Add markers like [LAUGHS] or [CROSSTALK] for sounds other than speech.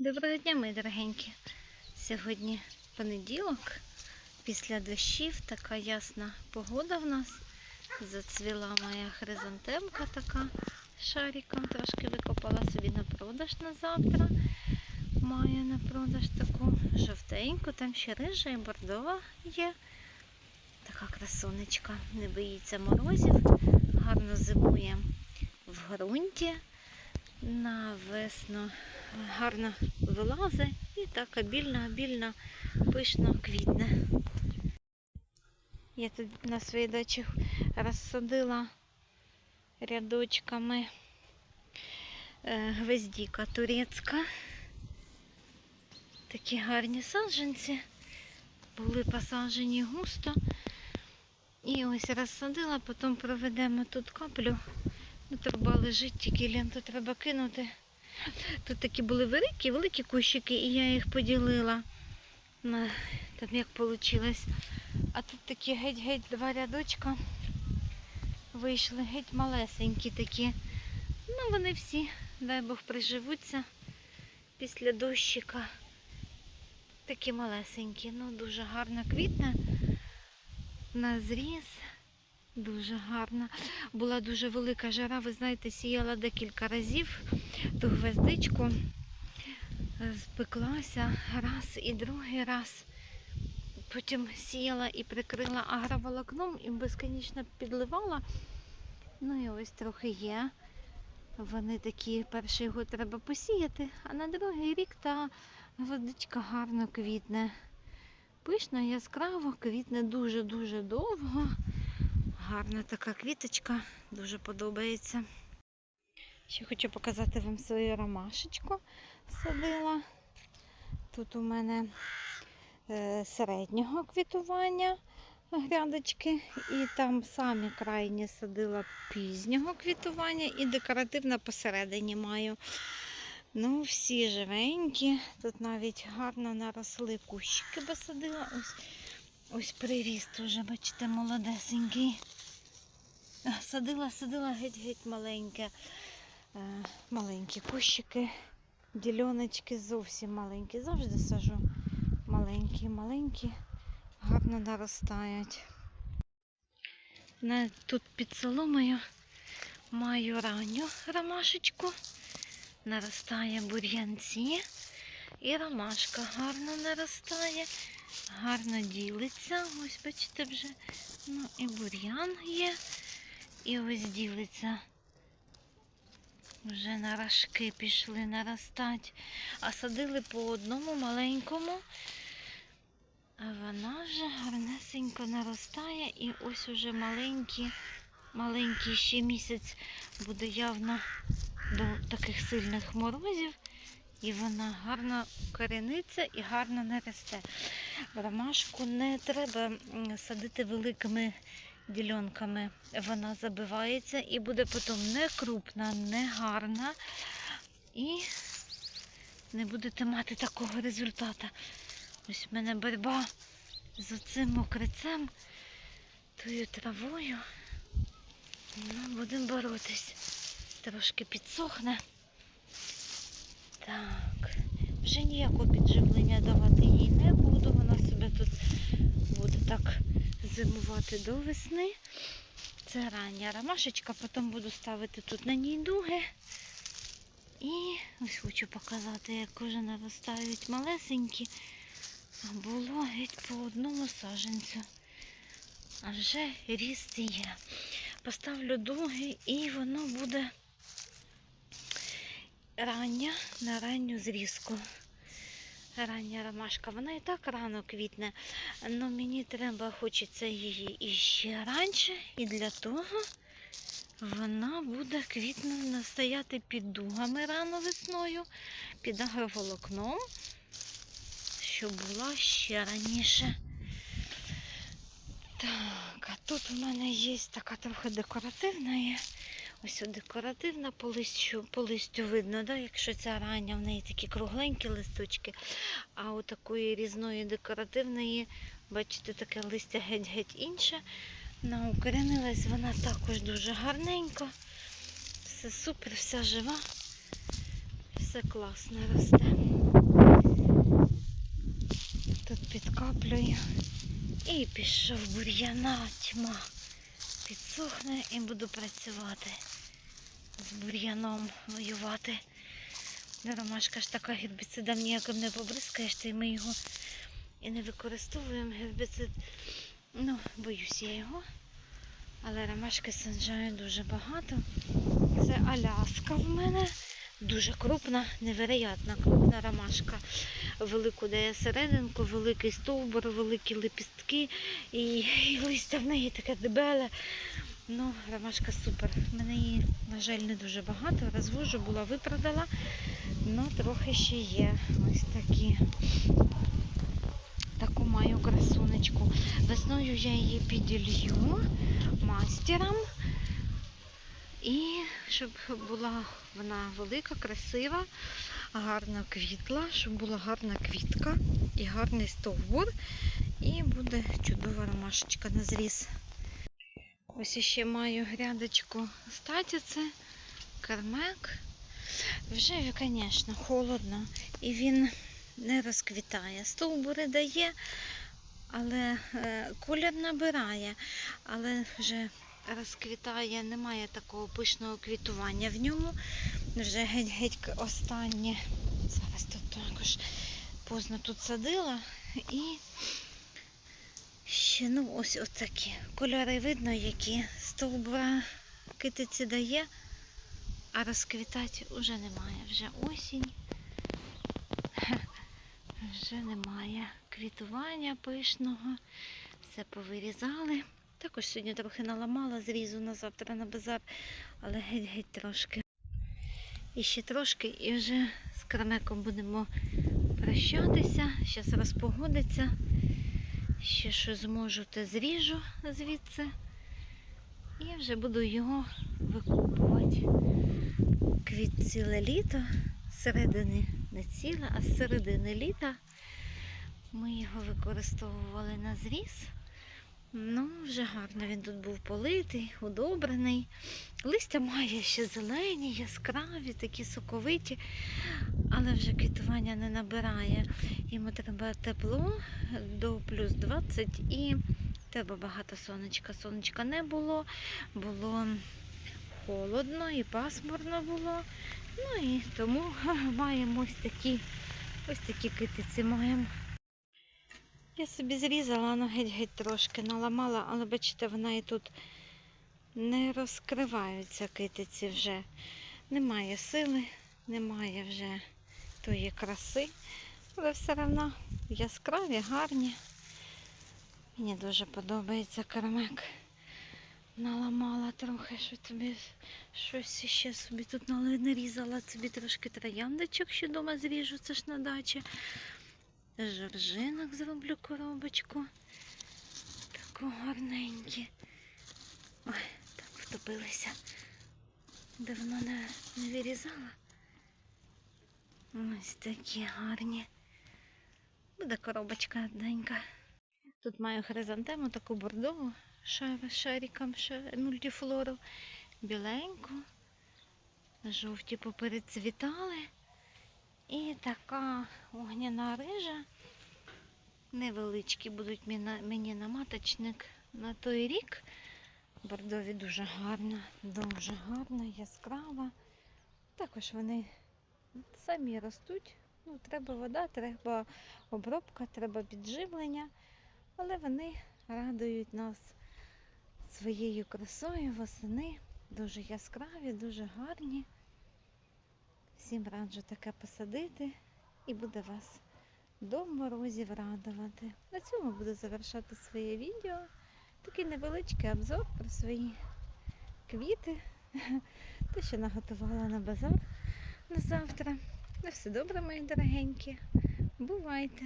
Доброго дня, мої дорогенькі. Сьогодні понеділок, після дощів, така ясна погода в нас. Зацвіла моя хризантемка така шариком, трошки викопала собі на продаж на завтра. Маю на продаж таку жовтеньку, там ще рижа і бордова є. Така красунечка, не боїться морозів, гарно зимує в ґрунті. На весну гарно вилазить і так обільно, пишно квітне. Я тут на своїй дачі розсадила рядочками е, гвоздіка турецька. Такі гарні саджанці. Були посаджені густо. І ось розсадила, потім проведемо тут каплю. Труба лежить, тільки ленту треба кинути. Тут такі були великі, великі кущики, і я їх поділила там як вийшло. А тут такі геть-геть два рядочка вийшли, геть малесенькі такі. Ну, вони всі, дай Бог, приживуться після дощика. Такі малесенькі, ну дуже гарно квітне. На зріз. Дуже гарна. Була дуже велика жара, ви знаєте, сіяла декілька разів ту гвоздичку. Е, Спеклася раз і другий раз. Потім сіяла і прикрила агроволокном і безконечно підливала. Ну і ось трохи є. Вони такі, перший год треба посіяти, а на другий рік та гвоздичка гарно квітне. Пишно, яскраво, квітне дуже-дуже довго. Гарна така квіточка, дуже подобається. Ще хочу показати вам свою ромашечку садила. Тут у мене е, середнього квітування грядочки, і там самі крайні садила пізнього квітування і декоративно посередині маю. Ну, всі живенькі. Тут навіть гарно наросли кущики посадила. Ось, ось приріст уже, бачите, молодесенький. Садила, садила геть-геть маленьке. Е, Маленькі кущики, діляночки зовсім маленькі. Завжди сажу маленькі, маленькі, гарно наростають. Тут під соломою маю ранню ромашечку. Наростає бур'янці. І ромашка гарно наростає, гарно ділиться. Ось бачите вже. Ну і бур'ян є. І ось ділиться. Вже на рожки пішли наростати. А садили по одному маленькому. А вона вже гарнесенько наростає. І ось уже маленькі, маленький ще місяць буде явно до таких сильних морозів. І вона гарно корениться і гарно не росте. Ромашку не треба садити великими ділянками. Вона забивається і буде потім не крупна, не гарна. І не будете мати такого результату. Ось в мене боротьба з цим мокрицем, тою травою. Ну, будемо боротись. Трошки підсохне. Так, вже ніякого підживлення давати їй не буду. Вона себе тут буде так зимувати до весни. Це рання ромашечка, потім буду ставити тут на ній дуги. І ось хочу показати, як вже наростають малесенькі. А було геть по одному саженцю. А вже ріст є. Поставлю дуги і воно буде рання на ранню зрізку. Рання ромашка, вона і так рано квітне, але мені треба, хочеться її іще раніше, і для того вона буде квітно стояти під дугами рано весною, під агроволокном, щоб була ще раніше. Так, а тут у мене є така трохи декоративна. Ось декоративна по листю, по листю видно, да? якщо ця рання, в неї такі кругленькі листочки, а у такої різної декоративної, бачите, таке листя геть-геть інше. Ну, укоренилась вона також дуже гарненько. Все супер, вся жива. Все класно росте. Тут підкаплюю. І пішов бур'яна тьма. Підсохне і буду працювати. З бур'яном воювати. Ромашка ж така гербіцидом ніяким не побризкаєш, то й ми його і не використовуємо гербіцид. Ну, боюсь я його. Але ромашки саджаю дуже багато. Це Аляска в мене. Дуже крупна, невероятна крупна ромашка. Велику дає серединку, великий стовбур, великі лепістки і, і листя в неї таке дебеле. Ну, ромашка супер. Мене її, на жаль, не дуже багато. Розвожу, була випродала. Ну, трохи ще є. Ось такі. Таку маю красунечку. Весною я її піділью мастером. І щоб була вона велика, красива, гарно квітла, щоб була гарна квітка і гарний стовбур. І буде чудова ромашечка на зріз. Ось іще маю грядочку статіці, кармек. Вже, звісно, холодно і він не розквітає. Стовбури дає, але е, колір набирає, але вже розквітає, немає такого пишного квітування в ньому. Вже геть-геть останнє. Зараз тут також поздно тут садила і ще ну ось отакі. Кольори видно, які стовбура китиці дає, а розквітати вже немає. Вже осінь. Вже немає квітування пишного. Все повирізали. Також сьогодні трохи наламала зрізу на завтра на базар, але геть-геть трошки. І ще трошки, і вже з крамеком будемо прощатися. Зараз розпогодиться. Ще що зможу, те зріжу звідси. І вже буду його викупувати. Квіт ціле літо, середини не ціле, а з середини літа ми його використовували на зріз. Ну, вже гарно він тут був политий, удобрений. Листя має ще зелені, яскраві, такі соковиті, але вже квітування не набирає. Йому треба тепло до плюс 20 і треба багато сонечка. Сонечка не було, було холодно і пасмурно було. Ну і тому [LAUGHS] маємо ось такі, ось такі китиці маємо. Я собі зрізала, ну геть-геть трошки наламала, але бачите, вона і тут не розкриваються китиці вже. Немає сили, немає вже тої краси, але все одно яскраві, гарні. Мені дуже подобається кармек. Наламала трохи, що тобі щось ще собі тут нарізала, собі трошки трояндочок ще вдома зріжу, це ж на дачі. Жоржинок зроблю коробочку. Таку гарненькі. Ой, так втопилися. Давно не, не вирізала. Ось такі гарні. Буде коробочка одненька. Тут маю хризантему, таку бордову шар, шариком ша- мультифлору. Біленьку. Жовті поперецвітали. І така огняна рижа. Невеличкі будуть мені- на маточник на той рік. Бордові дуже гарна, дуже гарна, яскрава. Також вони самі ростуть. Ну, треба вода, треба обробка, треба підживлення. Але вони радують нас своєю красою восени. Дуже яскраві, дуже гарні. Всім раджу таке посадити і буде вас до морозів радувати. На цьому буду завершати своє відео. Такий невеличкий обзор про свої квіти. [LAUGHS] Те, що наготувала на базар на завтра. На все добре, мої дорогенькі. Бувайте!